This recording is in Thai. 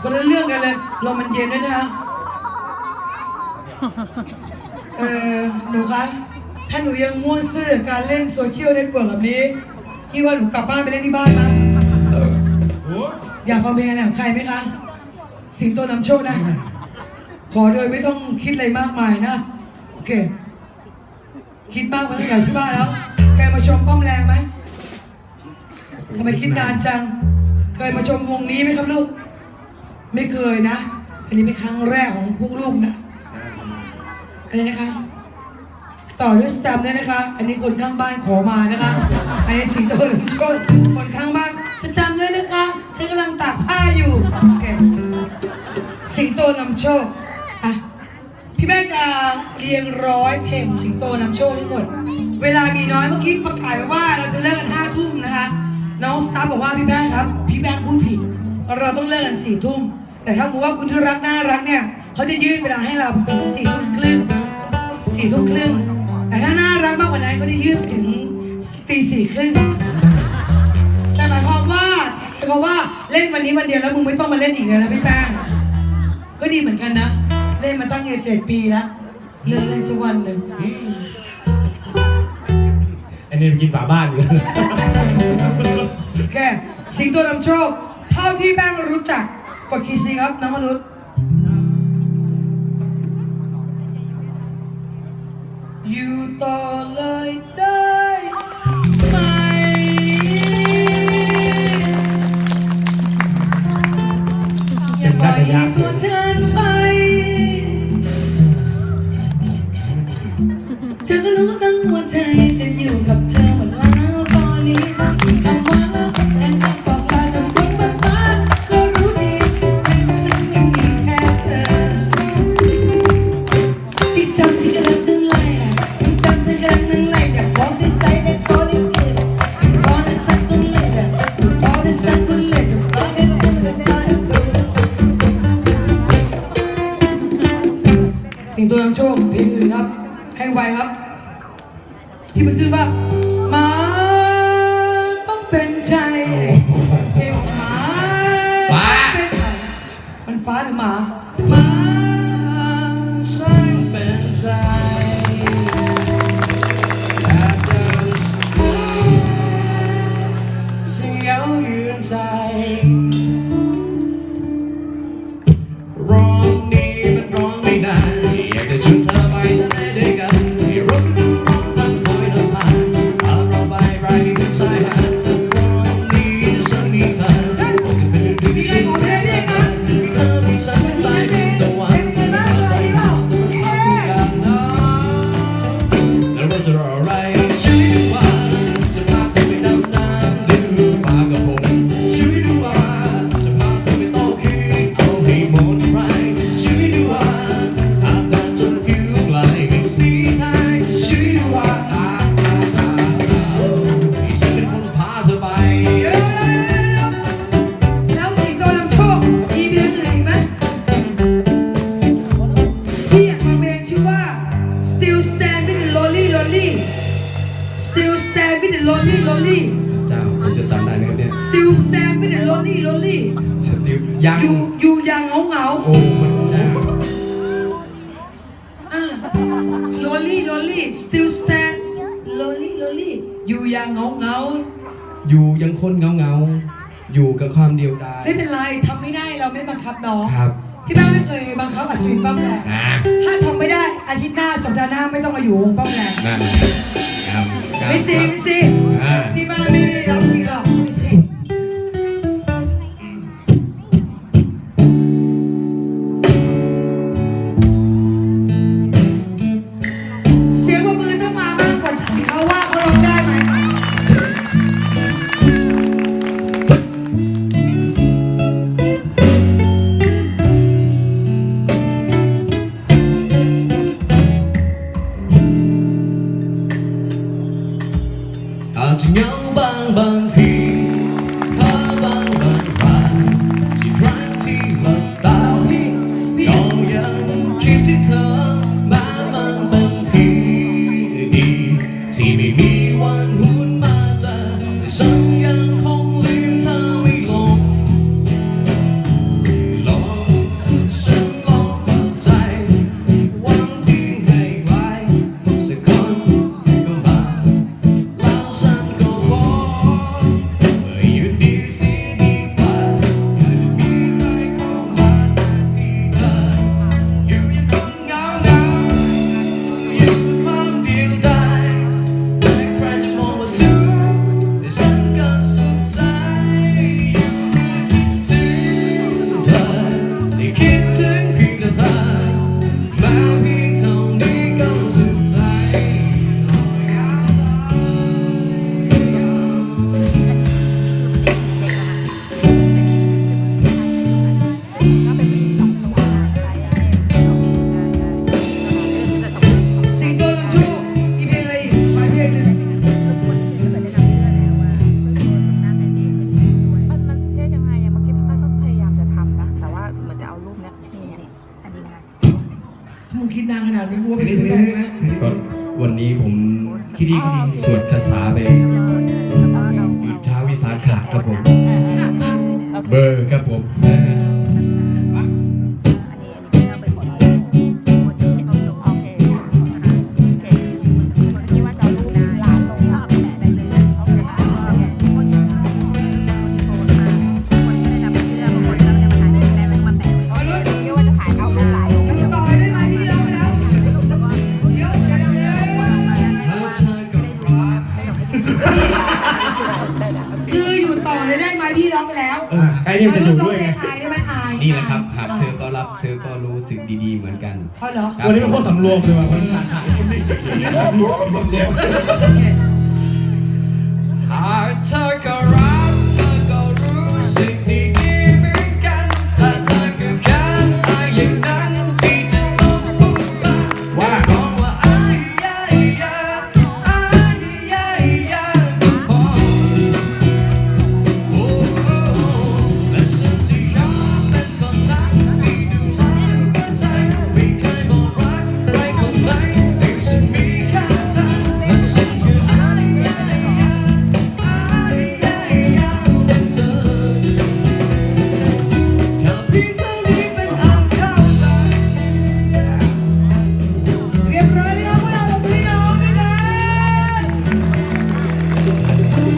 คนละเรื่องกันเลยลมมันเย็นด้วยนะคะเออหนูคะถ้าหนูยังง่วนซื่อการเล่นโซเชียลเน็ตเวิร์กแบบนี้พี่ว่าหนูกลับบ้านไปเล่นที่บ้านนะอยากฟังเพลงอะไรของใครไหมคะสิงโตนำโชคนะ ขอโดยไม่ต้องคิดอะไรมากมายนะ โอเค คิดมากไปตั้งแต่ที่บ้านแล้วเคยมาชมป้อมแรงไหมทำไมคิดนานจัง เคยมาชมวงนี้ไหมครับลูก ไม่เคยนะ อันนี้เป็นครั้งแรกของพวกลูกนะ อันนี้นะคะ ต่อด้วยสแตมป์ด้วยนะคะ อันนี้คนข้างบ้านขอมานะคะ อันนี้สิงโตหนึ่งโชคคนข้างบ้านสแตมป์ด้วยนะคะ ฉันกำลังตากผ้าอยู่โอเคสิงโตนำโชคอะพี่แม่จะเรียงร้อยเพลงสิงโตนำโชคทั้งหมด เวลามีน้อยเมื่อกี้ประกาศไว้ว่าเราจะเลิกกันห้าทุ่มนะคะ น้องสตาร์บอกว่าพี่แม่ครับ พี่แม่พูดผิด เราต้องเลิกกันสี่ทุ่ม แต่ถ้าบอกว่าคุณที่รักน่ารักเนี่ยเขาจะยืดเวลาให้เราถึงสี่ทุ่มครึ่งสี่ทุ่มครึ่งแต่ถ้าน่ารักมากกว่านั้นเขาจะยืดไปถึงตีสี่ครึ่งแต่หมายความว่าหมายความว่าเล่นวันนี้วันเดียวแล้วมึงไม่ต้องมาเล่นอีกเลยนะพี่แป้งก็ดีเหมือนกันนะ เล่นมาตั้งเจ็ดปีแล้วเลิกเล่นสักวันหนึ่งอันนี้กินฝาบ้านอยู่แค่สิงโตนำโชค เท่าที่แป้งรู้จัก กดคีย์ซีครับน้องมนุษย์อยู่ต่อเลยได้ เป็นใจเพลงของหมาฟ้า เป็นใจมันฟ้าหรือหมาหมาสร้างเป็นใจอาจจะเสียวยืนใจ Stand with the Lonely Lonely เจ้าคุณจะจำได้ไหมครับเนี่ย Still Stand with the Lonely Lonely สติวยังอยู่อยู่อย่างเหงาเหงาโอ้มันใช่ๆอ่า Lonely Lonely Still Stand Lonely Lonely อยู่อย่างเหงาเหงาอยู่ยังคนเงาเงาๆอยู่กับความเดียวดายๆไม่เป็นไรทำไม่ได้เราไม่บังคับน้องครับ พี่บ้านไม่เคยบังคับอัศวินป้อมแรงอ่าถ้าทำไม่ได้อาทิตย์หน้าสัปดาห์หน้าไม่ต้องมาอยู่วงป้อมแรงนั่นครับครับไม่สิไม่สิอ่าที่บ้านไม่ได้รับสิหรอกานขนาดนี้กูว่าไปซื้อได้ไหมก็วันนี้ผมคิดดีคิดดีสวดคาถาไปอิทธาวิสาขะครับผม เบอร์ครับผม ไอ้นี่มันจะอยู่ด้วยไง อายได้ไหมอายนี่แหละครับ หากเธอก็รับเธอก็รู้สึกดีๆเหมือนกันเพราะเหรอครับ วันนี้เป็นคนสำรวมเลยว่ะคนขาดขาดคนนี้สำรวมสำรวมหากเธอก็รักเธอก็รู้สึกดี